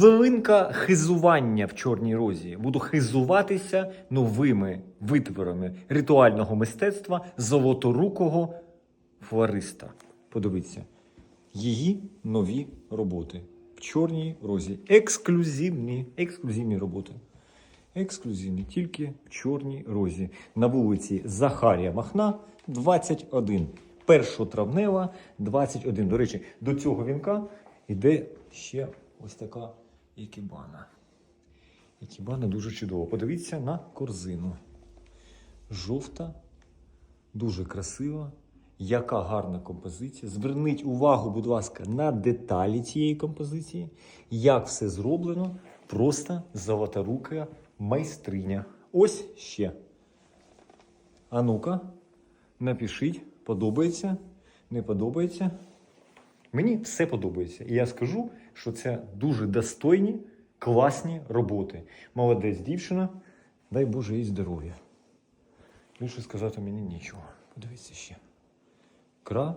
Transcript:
Хвилинка хизування в чорній розі. Буду хизуватися новими витворами ритуального мистецтва золоторукого флориста. Подивіться, її нові роботи в чорній розі. Ексклюзивні, ексклюзивні роботи. Ексклюзивні, тільки в чорній розі. На вулиці Захарія Махна, 21. Першотравнева, 21. До речі, до цього вінка йде ще ось така ікебана. Ікебана дуже чудова. Подивіться на корзину. Жовта, дуже красива. Яка гарна композиція. Зверніть увагу, будь ласка, на деталі цієї композиції. Як все зроблено. Просто золоторука майстриня. Ось ще. А ну-ка, напишіть, подобається, не подобається. Мені все подобається. І я скажу, що це дуже достойні, класні роботи. Молодець дівчина, дай Боже їй здоров'я. Більше сказати мені нічого. Подивіться ще. Краса.